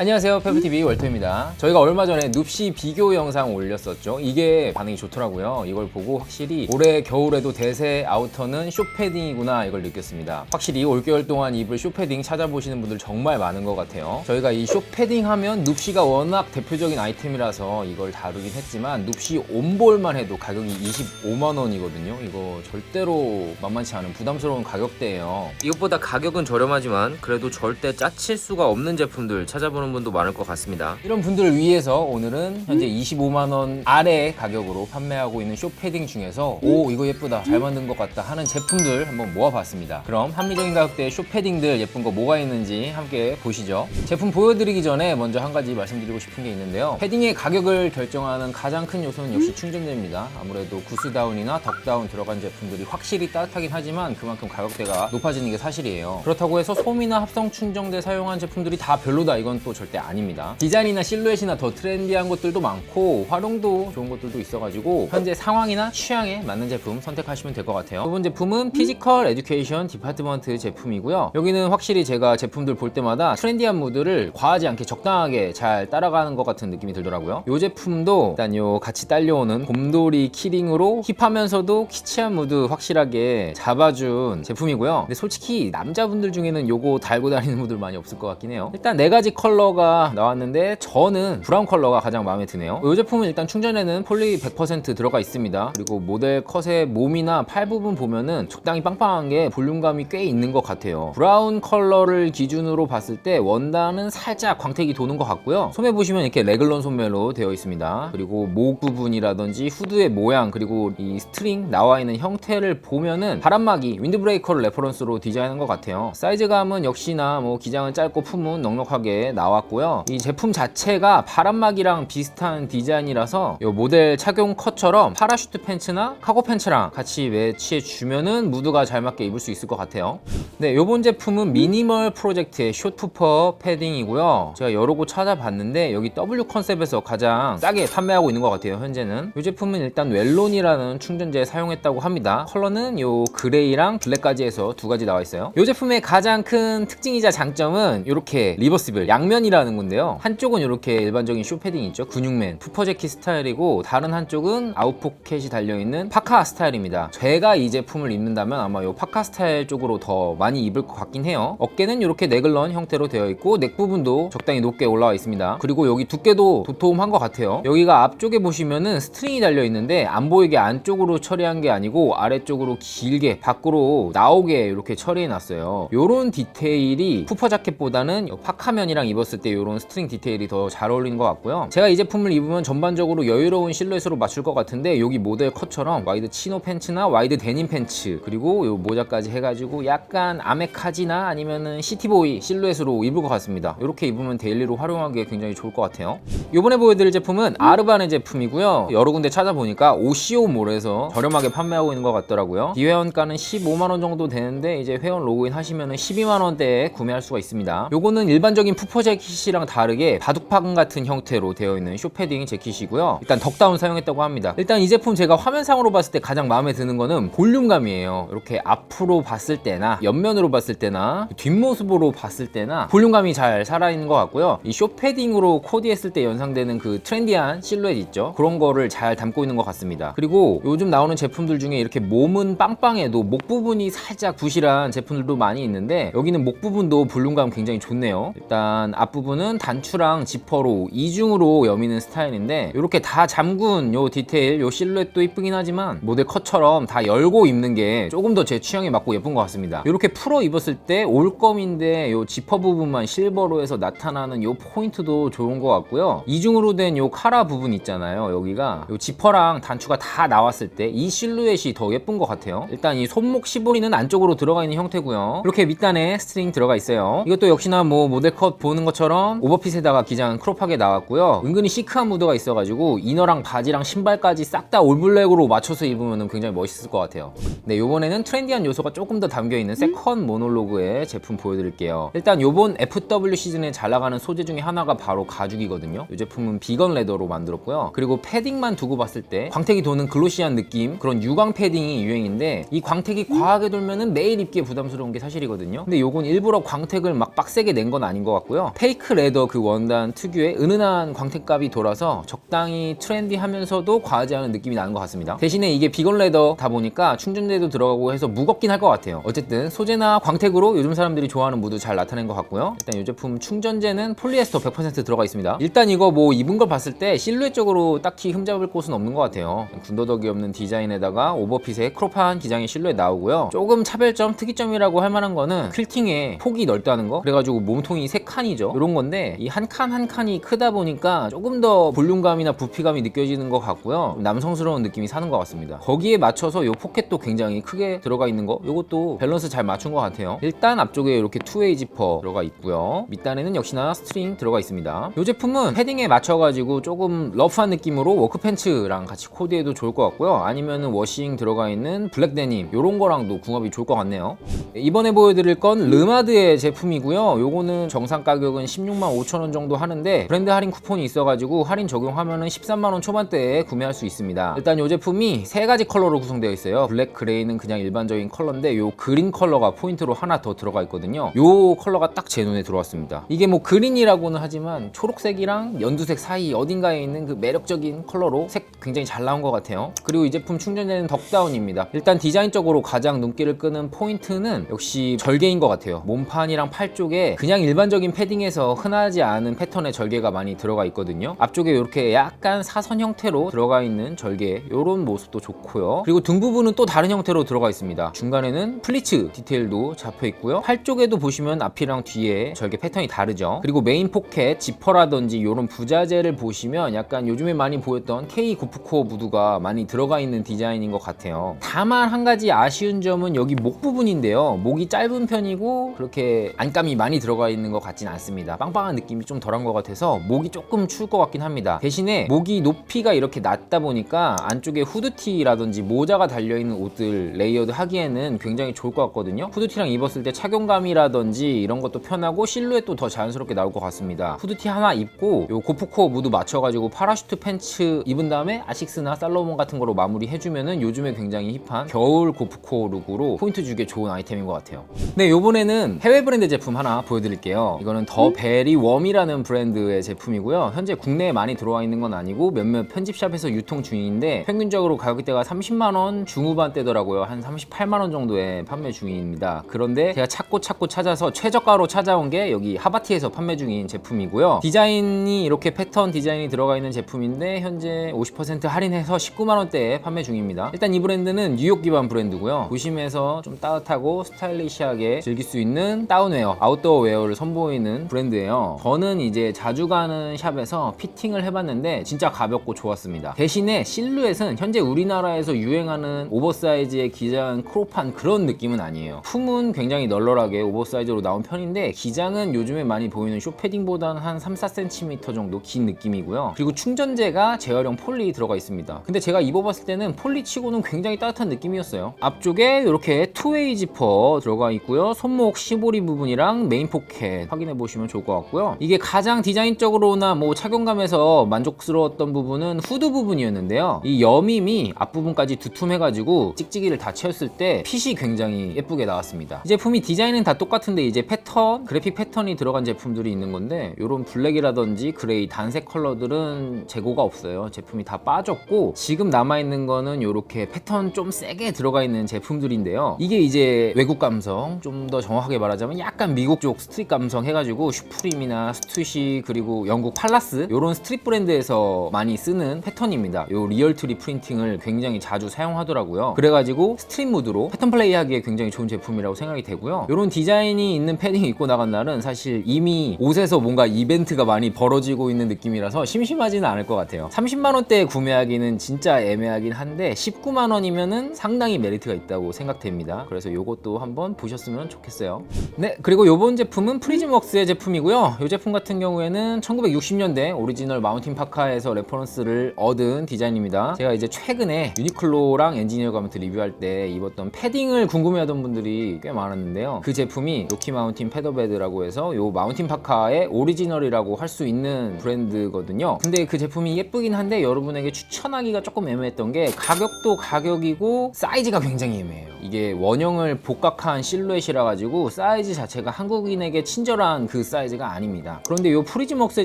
안녕하세요. 페프TV 월터입니다. 저희가 얼마 전에 눕시 비교 영상 올렸었죠. 이게 반응이 좋더라고요. 이걸 보고 확실히 올해 겨울에도 대세 아우터는 쇼패딩이구나 이걸 느꼈습니다. 확실히 올겨울 동안 입을 쇼패딩 찾아보시는 분들 정말 많은 것 같아요. 저희가 이 쇼패딩 하면 눕시가 워낙 대표적인 아이템이라서 이걸 다루긴 했지만 눕시 온볼만 해도 가격이 25만 원이거든요. 이거 절대로 만만치 않은 부담스러운 가격대예요. 이것보다 가격은 저렴하지만 그래도 절대 짜칠 수가 없는 제품들 찾아보는 분도 많을 것 같습니다. 이런 분들을 위해서 오늘은 현재 25만 원 아래 가격으로 판매하고 있는 쇼패딩 중에서 오 이거 예쁘다 잘 만든 것 같다 하는 제품들 한번 모아봤습니다. 그럼 합리적인 가격대의 쇼패딩들 예쁜 거 뭐가 있는지 함께 보시죠. 제품 보여드리기 전에 먼저 한 가지 말씀드리고 싶은 게 있는데요. 패딩의 가격을 결정하는 가장 큰 요소는 역시 충전재입니다. 아무래도 구스다운이나 덕다운 들어간 제품들이 확실히 따뜻하긴 하지만 그만큼 가격대가 높아지는 게 사실이에요. 그렇다고 해서 솜이나 합성 충전재 사용한 제품들이 다 별로다 이건 또 절대 아닙니다. 디자인이나 실루엣이나 더 트렌디한 것들도 많고 활용도 좋은 것들도 있어가지고 현재 상황이나 취향에 맞는 제품 선택하시면 될 것 같아요. 이번 제품은 피지컬 에듀케이션 디파트먼트 제품이고요. 여기는 확실히 제가 제품들 볼 때마다 트렌디한 무드를 과하지 않게 적당하게 잘 따라가는 것 같은 느낌이 들더라고요. 이 제품도 일단 요 같이 딸려오는 곰돌이 키링으로 힙하면서도 키치한 무드 확실하게 잡아준 제품이고요. 근데 솔직히 남자분들 중에는 요거 달고 다니는 분들 많이 없을 것 같긴 해요. 일단 네 가지 컬러 가 나왔는데 저는 브라운 컬러가 가장 마음에 드네요. 이 제품은 일단 충전에는 폴리 100% 들어가 있습니다. 그리고 모델 컷의 몸이나 팔 부분 보면은 적당히 빵빵한 게 볼륨감이 꽤 있는 것 같아요. 브라운 컬러를 기준으로 봤을 때 원단은 살짝 광택이 도는 것 같고요. 소매 보시면 이렇게 레글런 소매로 되어 있습니다. 그리고 목 부분이라든지 후드의 모양 그리고 이 스트링 나와 있는 형태를 보면은 바람막이 윈드브레이커를 레퍼런스로 디자인한 것 같아요. 사이즈감은 역시나 뭐 기장은 짧고 품은 넉넉하게 나 왔고요. 이 제품 자체가 바람막이랑 비슷한 디자인이라서 이 모델 착용 컷처럼 파라슈트 팬츠나 카고 팬츠랑 같이 매치해 주면은 무드가 잘 맞게 입을 수 있을 것 같아요. 네, 요번 제품은 미니멀 프로젝트의 숏푸퍼 패딩이고요. 제가 여러 곳 찾아봤는데 여기 W 컨셉에서 가장 싸게 판매하고 있는 것 같아요. 현재는 이 제품은 일단 웰론이라는 충전재 사용했다고 합니다. 컬러는 요 그레이랑 블랙까지 해서 두 가지 나와 있어요. 이 제품의 가장 큰 특징이자 장점은 이렇게 리버시블 양면 이라는 건데요. 한쪽은 이렇게 일반적인 쇼패딩 있죠. 근육맨 푸퍼 재킷 스타일이고 다른 한쪽은 아웃포켓이 달려 있는 파카 스타일입니다. 제가 이 제품을 입는다면 아마 요 파카 스타일 쪽으로 더 많이 입을 것 같긴 해요. 어깨는 이렇게 네글런 형태로 되어 있고 넥 부분도 적당히 높게 올라와 있습니다. 그리고 여기 두께도 도톰한 것 같아요. 여기가 앞쪽에 보시면은 스트링이 달려 있는데 안 보이게 안쪽으로 처리한 게 아니고 아래쪽으로 길게 밖으로 나오게 이렇게 처리해 놨어요. 요런 디테일이 푸퍼 자켓보다는 요 파카면이랑 입었을 때 요런 스트링 디테일이 더 잘 어울리는 것 같고요. 제가 이 제품을 입으면 전반적으로 여유로운 실루엣으로 맞출 것 같은데 여기 모델 컷처럼 와이드 치노 팬츠나 와이드 데님 팬츠 그리고 요 모자까지 해가지고 약간 아메카지나 아니면은 시티보이 실루엣으로 입을 것 같습니다. 이렇게 입으면 데일리로 활용하기에 굉장히 좋을 것 같아요. 이번에 보여드릴 제품은 아르바네 제품이고요. 여러 군데 찾아보니까 오시오몰에서 저렴하게 판매하고 있는 것 같더라고요. 기회원가는 15만 원 정도 되는데 이제 회원 로그인 하시면은 12만 원대에 구매할 수가 있습니다. 요거는 일반적인 푸퍼 재 킷이랑 다르게 바둑판 같은 형태로 되어 있는 쇼패딩 재킷이고요. 일단 덕다운 사용했다고 합니다. 일단 이 제품 제가 화면상으로 봤을 때 가장 마음에 드는 거는 볼륨감이에요. 이렇게 앞으로 봤을 때나 옆면으로 봤을 때나 뒷모습으로 봤을 때나 볼륨감이 잘 살아있는 것 같고요. 이 쇼패딩으로 코디했을 때 연상되는 그 트렌디한 실루엣 있죠? 그런 거를 잘 담고 있는 것 같습니다. 그리고 요즘 나오는 제품들 중에 이렇게 몸은 빵빵해도 목 부분이 살짝 부실한 제품들도 많이 있는데 여기는 목 부분도 볼륨감 굉장히 좋네요. 일단 앞 부분은 단추랑 지퍼로 이중으로 여미는 스타일인데 이렇게 다 잠근 요 디테일, 요 실루엣도 이쁘긴 하지만 모델 컷처럼 다 열고 입는 게 조금 더 제 취향에 맞고 예쁜 것 같습니다. 이렇게 풀어 입었을 때 올검인데 요 지퍼 부분만 실버로 해서 나타나는 요 포인트도 좋은 것 같고요. 이중으로 된 요 카라 부분 있잖아요. 여기가 요 지퍼랑 단추가 다 나왔을 때 이 실루엣이 더 예쁜 것 같아요. 일단 이 손목 시보리는 안쪽으로 들어가 있는 형태고요. 이렇게 밑단에 스트링 들어가 있어요. 이것도 역시나 뭐 모델 컷 보는 것처럼 오버핏에다가 기장 크롭하게 나왔고요. 은근히 시크한 무드가 있어가지고 이너랑 바지랑 신발까지 싹 다 올블랙으로 맞춰서 입으면 굉장히 멋있을 것 같아요. 네, 요번에는 트렌디한 요소가 조금 더 담겨있는 세컨 모놀로그의 제품 보여드릴게요. 일단 요번 FW 시즌에 잘 나가는 소재 중에 하나가 바로 가죽이거든요. 이 제품은 비건 레더로 만들었고요. 그리고 패딩만 두고 봤을 때 광택이 도는 글로시한 느낌 그런 유광 패딩이 유행인데 이 광택이 과하게 돌면은 매일 입기에 부담스러운 게 사실이거든요. 근데 요건 일부러 광택을 막 빡세게 낸 건 아닌 것 같고요. 페이크 레더 그 원단 특유의 은은한 광택감이 돌아서 적당히 트렌디하면서도 과하지 않은 느낌이 나는 것 같습니다. 대신에 이게 비건 레더다 보니까 충전대도 들어가고 해서 무겁긴 할 것 같아요. 어쨌든 소재나 광택으로 요즘 사람들이 좋아하는 무드 잘 나타낸 것 같고요. 일단 이 제품 충전재는 폴리에스터 100% 들어가 있습니다. 일단 이거 뭐 입은 걸 봤을 때 실루엣적으로 딱히 흠잡을 곳은 없는 것 같아요. 군더더기 없는 디자인에다가 오버핏의 크롭한 기장의 실루엣 나오고요. 조금 차별점, 특이점이라고 할 만한 거는 퀼팅의 폭이 넓다는 거. 그래가지고 몸통이 세 칸이죠. 이런 건데 이 한 칸 한 칸이 크다 보니까 조금 더 볼륨감이나 부피감이 느껴지는 것 같고요. 좀 남성스러운 느낌이 사는 것 같습니다. 거기에 맞춰서 이 포켓도 굉장히 크게 들어가 있는 거. 이것도 밸런스 잘 맞춘 것 같아요. 일단 앞쪽에 이렇게 투웨이 지퍼 들어가 있고요. 밑단에는 역시나 스트링 들어가 있습니다. 이 제품은 패딩에 맞춰가지고 조금 러프한 느낌으로 워크 팬츠랑 같이 코디해도 좋을 것 같고요. 아니면은 워싱 들어가 있는 블랙 데님 이런 거랑도 궁합이 좋을 것 같네요. 이번에 보여드릴 건 르마드의 제품이고요. 요거는 정상 가격은 16만 5천 원 정도 하는데 브랜드 할인 쿠폰이 있어가지고 할인 적용하면은 13만 원 초반대에 구매할 수 있습니다. 일단 이 제품이 세 가지 컬러로 구성되어 있어요. 블랙, 그레이는 그냥 일반적인 컬러인데 요 그린 컬러가 포인트로 하나 더 들어가 있거든요. 요 컬러가 딱 제 눈에 들어왔습니다. 이게 뭐 그린이라고는 하지만 초록색이랑 연두색 사이 어딘가에 있는 그 매력적인 컬러로 색 굉장히 잘 나온 것 같아요. 그리고 이 제품 충전되는 덕다운입니다. 일단 디자인적으로 가장 눈길을 끄는 포인트는 역시 절개인 것 같아요. 몸판이랑 팔 쪽에 그냥 일반적인 패딩에 서 흔하지 않은 패턴의 절개가 많이 들어가 있거든요. 앞쪽에 이렇게 약간 사선 형태로 들어가 있는 절개 이런 모습도 좋고요. 그리고 등 부분은 또 다른 형태로 들어가 있습니다. 중간에는 플리츠 디테일도 잡혀 있고요. 팔 쪽에도 보시면 앞이랑 뒤에 절개 패턴이 다르죠. 그리고 메인 포켓, 지퍼라든지 이런 부자재를 보시면 약간 요즘에 많이 보였던 K 고프코 무드가 많이 들어가 있는 디자인인 것 같아요. 다만 한 가지 아쉬운 점은 여기 목 부분인데요. 목이 짧은 편이고 그렇게 안감이 많이 들어가 있는 것 같진 않습니다. 빵빵한 느낌이 좀 덜한 것 같아서 목이 조금 추울 것 같긴 합니다. 대신에 목이 높이가 이렇게 낮다 보니까 안쪽에 후드티라든지 모자가 달려있는 옷들 레이어드 하기에는 굉장히 좋을 것 같거든요. 후드티랑 입었을 때 착용감이라든지 이런 것도 편하고 실루엣도 더 자연스럽게 나올 것 같습니다. 후드티 하나 입고 요 고프코어 무드 맞춰가지고 파라슈트 팬츠 입은 다음에 아식스나 살로몬 같은 거로 마무리 해주면은 요즘에 굉장히 힙한 겨울 고프코어 룩으로 포인트 주기에 좋은 아이템인 것 같아요. 네, 요번에는 해외 브랜드 제품 하나 보여드릴게요. 이거는 더 베리 웜이라는 브랜드의 제품이고요. 현재 국내에 많이 들어와 있는 건 아니고 몇몇 편집샵에서 유통 중인데 평균적으로 가격대가 30만 원 중후반대더라고요. 한 38만 원 정도에 판매 중입니다. 그런데 제가 찾고 찾고 찾아서 최저가로 찾아온 게 여기 하바티에서 판매 중인 제품이고요. 디자인이 이렇게 패턴 디자인이 들어가 있는 제품인데 현재 50% 할인해서 19만 원대에 판매 중입니다. 일단 이 브랜드는 뉴욕 기반 브랜드고요. 도심에서 좀 따뜻하고 스타일리시하게 즐길 수 있는 다운웨어, 아웃도어 웨어를 선보이는 브랜드 예요. 저는 이제 자주 가는 샵에서 피팅을 해봤는데 진짜 가볍고 좋았습니다. 대신에 실루엣은 현재 우리나라에서 유행하는 오버사이즈의 기장 크롭한 그런 느낌은 아니에요. 품은 굉장히 널널하게 오버사이즈로 나온 편인데 기장은 요즘에 많이 보이는 쇼패딩보다는 한 3, 4cm 정도 긴 느낌이고요. 그리고 충전재가 제어형 폴리 들어가 있습니다. 근데 제가 입어봤을 때는 폴리 치고는 굉장히 따뜻한 느낌이었어요. 앞쪽에 이렇게 투웨이 지퍼 들어가 있고요. 손목 시보리 부분이랑 메인 포켓 확인해 보시면 좋을 것 같고요. 이게 가장 디자인적으로나 뭐 착용감에서 만족스러웠던 부분은 후드 부분이었는데요. 이 여밈이 앞부분까지 두툼해가지고 찍찍이를 다 채웠을 때 핏이 굉장히 예쁘게 나왔습니다. 이 제품이 디자인은 다 똑같은데 이제 패턴, 그래픽 패턴이 들어간 제품들이 있는 건데 이런 블랙이라든지 그레이, 단색 컬러들은 재고가 없어요. 제품이 다 빠졌고 지금 남아있는 거는 이렇게 패턴 좀 세게 들어가 있는 제품들인데요. 이게 이제 외국 감성, 좀 더 정확하게 말하자면 약간 미국 쪽 스트릿 감성 해가지고 슈프림이나 스투시 그리고 영국 팔라스 이런 스트릿 브랜드에서 많이 쓰는 패턴입니다. 요 리얼 트리 프린팅을 굉장히 자주 사용하더라고요. 그래가지고 스트릿 무드로 패턴 플레이 하기에 굉장히 좋은 제품이라고 생각이 되고요. 이런 디자인이 있는 패딩 입고 나간 날은 사실 이미 옷에서 뭔가 이벤트가 많이 벌어지고 있는 느낌이라서 심심하지는 않을 것 같아요. 30만 원대에 구매하기는 진짜 애매하긴 한데 19만 원이면은 상당히 메리트가 있다고 생각됩니다. 그래서 이것도 한번 보셨으면 좋겠어요. 네, 그리고 이번 제품은 프리즘웍스의 제품 이고요. 이 제품 같은 경우에는 1960년대 오리지널 마운틴 파카에서 레퍼런스를 얻은 디자인입니다. 제가 이제 최근에 유니클로랑 엔지니어 가면트 리뷰할 때 입었던 패딩을 궁금해하던 분들이 꽤 많았는데요. 그 제품이 로키 마운틴 패더베드라고 해서 이 마운틴 파카의 오리지널이라고 할 수 있는 브랜드거든요. 근데 그 제품이 예쁘긴 한데 여러분에게 추천하기가 조금 애매했던 게 가격도 가격이고 사이즈가 굉장히 애매해요. 이게 원형을 복각한 실루엣이라 가지고 사이즈 자체가 한국인에게 친절한 그 사이즈가 아닙니다. 그런데 이 프리즈먹스의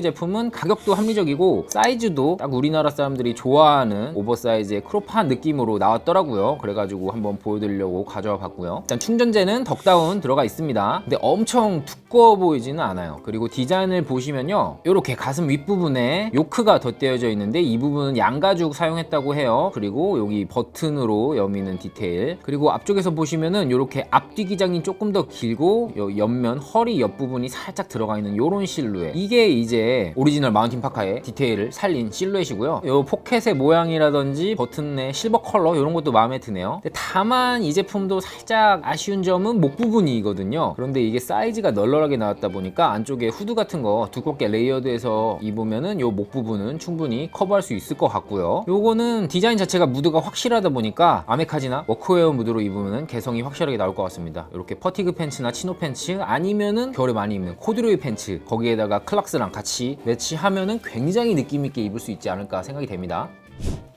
제품은 가격도 합리적이고 사이즈도 딱 우리나라 사람들이 좋아하는 오버사이즈의 크롭한 느낌으로 나왔더라고요. 그래가지고 한번 보여드리려고 가져와 봤고요. 일단 충전재는 덕다운 들어가 있습니다. 근데 엄청 두꺼워 보이지는 않아요. 그리고 디자인을 보시면요. 이렇게 가슴 윗부분에 요크가 덧대어져 있는데 이 부분은 양가죽 사용했다고 해요. 그리고 여기 버튼으로 여미는 디테일. 그리고 앞쪽에서 보시면은 이렇게 앞뒤 기장이 조금 더 길고 요 옆면 허리 옆부분이 살짝 들어가 있는 이런 실루엣. 이게 이제 오리지널 마운틴 파카의 디테일을 살린 실루엣이고요. 요 포켓의 모양이라든지 버튼의 실버 컬러 이런 것도 마음에 드네요. 다만 이 제품도 살짝 아쉬운 점은 목 부분이거든요. 그런데 이게 사이즈가 널널하게 나왔다 보니까 안쪽에 후드 같은 거 두껍게 레이어드해서 입으면은 요목 부분은 충분히 커버할 수 있을 것 같고요. 요거는 디자인 자체가 무드가 확실하다 보니까 아메카지나 워크웨어 무드로 입으면은 개성이 확실하게 나올 것 같습니다. 이렇게 퍼티그 팬츠나 치노 팬츠 아니면은 겨울에 많이 입는 코드 로이 팬츠 거기에다가 클락스랑 같이 매치하면은 굉장히 느낌 있게 입을 수 있지 않을까 생각이 됩니다.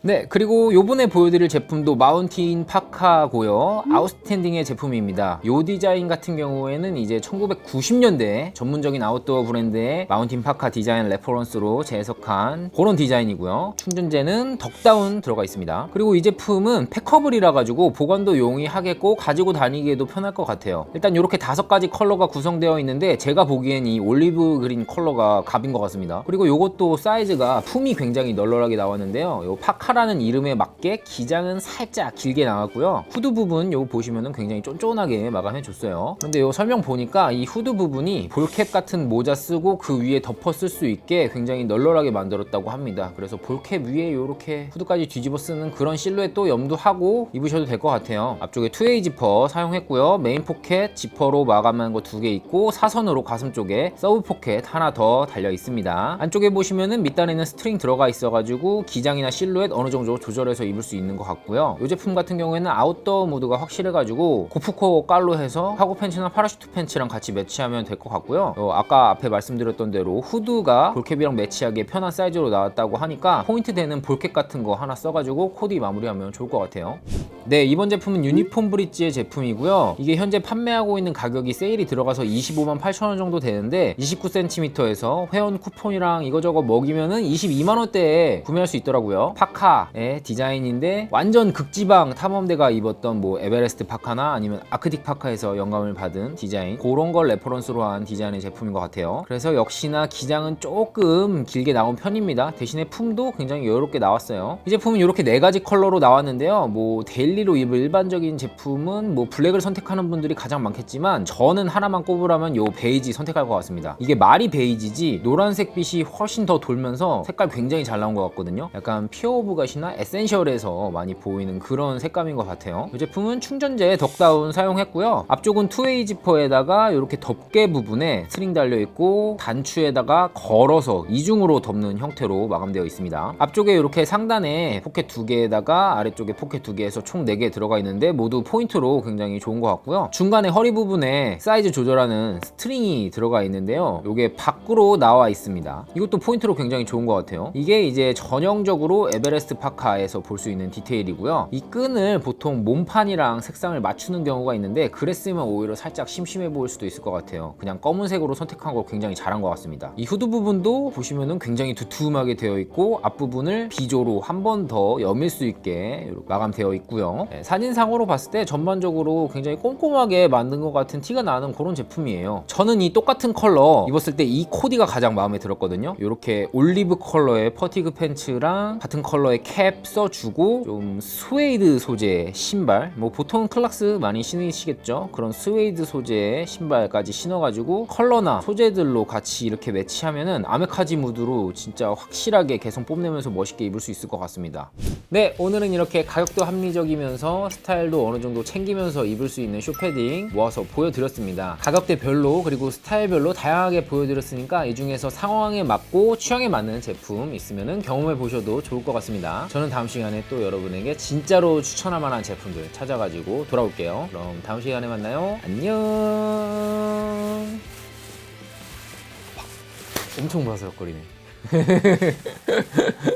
네, 그리고 요번에 보여드릴 제품도 마운틴 파카고요. 아웃스탠딩의 제품입니다. 요 디자인 같은 경우에는 이제 1990년대 전문적인 아웃도어 브랜드의 마운틴 파카 디자인 레퍼런스로 재해석한 그런 디자인이고요. 충전재는 덕다운 들어가 있습니다. 그리고 이 제품은 패커블이라 가지고 보관도 용이하겠고 가지고 다니기에도 편할 것 같아요. 일단 이렇게 다섯 가지 컬러가 구성되어 있는데 제가 보기엔 이 올리브 그린 컬러가 갑인 것 같습니다. 그리고 요것도 사이즈가 품이 굉장히 널널하게 나왔는데요. 요 파카 라는 이름에 맞게 기장은 살짝 길게 나왔고요. 후드 부분 요거 보시면은 굉장히 쫀쫀하게 마감해 줬어요. 근데 요 설명 보니까 이 후드 부분이 볼캡 같은 모자 쓰고 그 위에 덮어 쓸 수 있게 굉장히 널널하게 만들었다고 합니다. 그래서 볼캡 위에 요렇게 후드까지 뒤집어 쓰는 그런 실루엣도 염두하고 입으셔도 될 것 같아요. 앞쪽에 투웨이 지퍼 사용했고요. 메인 포켓 지퍼로 마감한 거 두 개 있고 사선으로 가슴 쪽에 서브 포켓 하나 더 달려 있습니다. 안쪽에 보시면은 밑단에는 스트링 들어가 있어가지고 기장이나 실루엣 어느 정도 조절해서 입을 수 있는 것 같고요. 이 제품 같은 경우에는 아웃도어 모드가 확실해가지고 고프코 깔로 해서 카고 팬츠나 파라슈트 팬츠랑 같이 매치하면 될 것 같고요. 어, 아까 앞에 말씀드렸던 대로 후드가 볼캡이랑 매치하기에 편한 사이즈로 나왔다고 하니까 포인트 되는 볼캡 같은 거 하나 써가지고 코디 마무리하면 좋을 것 같아요. 네 이번 제품은 유니폼 브릿지의 제품이고요. 이게 현재 판매하고 있는 가격이 세일이 들어가서 25만 8천 원 정도 되는데 29cm에서 회원 쿠폰이랑 이거저거 먹이면은 22만 원대에 구매할 수 있더라고요. 파카 의 디자인인데 완전 극지방 탐험대가 입었던 뭐 에베레스트 파카나 아니면 아크틱 파카에서 영감을 받은 디자인 그런 걸 레퍼런스로 한 디자인의 제품인 것 같아요. 그래서 역시나 기장은 조금 길게 나온 편입니다. 대신에 품도 굉장히 여유롭게 나왔어요. 이 제품은 이렇게 네 가지 컬러로 나왔는데요. 뭐 데일리로 입을 일반적인 제품은 뭐 블랙을 선택하는 분들이 가장 많겠지만 저는 하나만 꼽으라면 요 베이지 선택할 것 같습니다. 이게 말이 베이지지 노란색 빛이 훨씬 더 돌면서 색깔 굉장히 잘 나온 것 같거든요. 약간 피어 오브 갓이나 에센셜에서 많이 보이는 그런 색감인 것 같아요. 이 제품은 충전재 덕다운 사용했고요. 앞쪽은 투웨이 지퍼에다가 이렇게 덮개 부분에 스트링 달려 있고 단추에다가 걸어서 이중으로 덮는 형태로 마감되어 있습니다. 앞쪽에 이렇게 상단에 포켓 두 개에다가 아래쪽에 포켓 두 개에서 총네개 들어가 있는데 모두 포인트로 굉장히 좋은 것 같고요. 중간에 허리 부분에 사이즈 조절하는 스트링이 들어가 있는데요. 이게 밖으로 나와 있습니다. 이것도 포인트로 굉장히 좋은 것 같아요. 이게 이제 전형적으로 에베레스트 파카에서 볼 수 있는 디테일이고요. 이 끈을 보통 몸판이랑 색상을 맞추는 경우가 있는데 그랬으면 오히려 살짝 심심해 보일 수도 있을 것 같아요. 그냥 검은색으로 선택한 걸 굉장히 잘한 것 같습니다. 이 후드 부분도 보시면은 굉장히 두툼하게 되어 있고 앞부분을 비조로 한 번 더 여밀 수 있게 마감되어 있고요. 네, 사진상으로 봤을 때 전반적으로 굉장히 꼼꼼하게 만든 것 같은 티가 나는 그런 제품이에요. 저는 이 똑같은 컬러 입었을 때 이 코디가 가장 마음에 들었거든요. 이렇게 올리브 컬러의 퍼티그 팬츠랑 같은 컬러의 캡 써주고 좀 스웨이드 소재 신발 뭐 보통 클락스 많이 신으시겠죠? 그런 스웨이드 소재의 신발까지 신어가지고 컬러나 소재들로 같이 이렇게 매치하면은 아메카지 무드로 진짜 확실하게 개성 뽐내면서 멋있게 입을 수 있을 것 같습니다. 네 오늘은 이렇게 가격도 합리적이면서 스타일도 어느 정도 챙기면서 입을 수 있는 쇼패딩 모아서 보여드렸습니다. 가격대별로 그리고 스타일별로 다양하게 보여드렸으니까 이 중에서 상황에 맞고 취향에 맞는 제품 있으면은 경험해 보셔도 좋을 것 같 습니다. 저는 다음 시간에 또 여러분에게 진짜로 추천할 만한 제품들 찾아가지고 돌아올게요. 그럼 다음 시간에 만나요. 안녕! 엄청 바스락거리네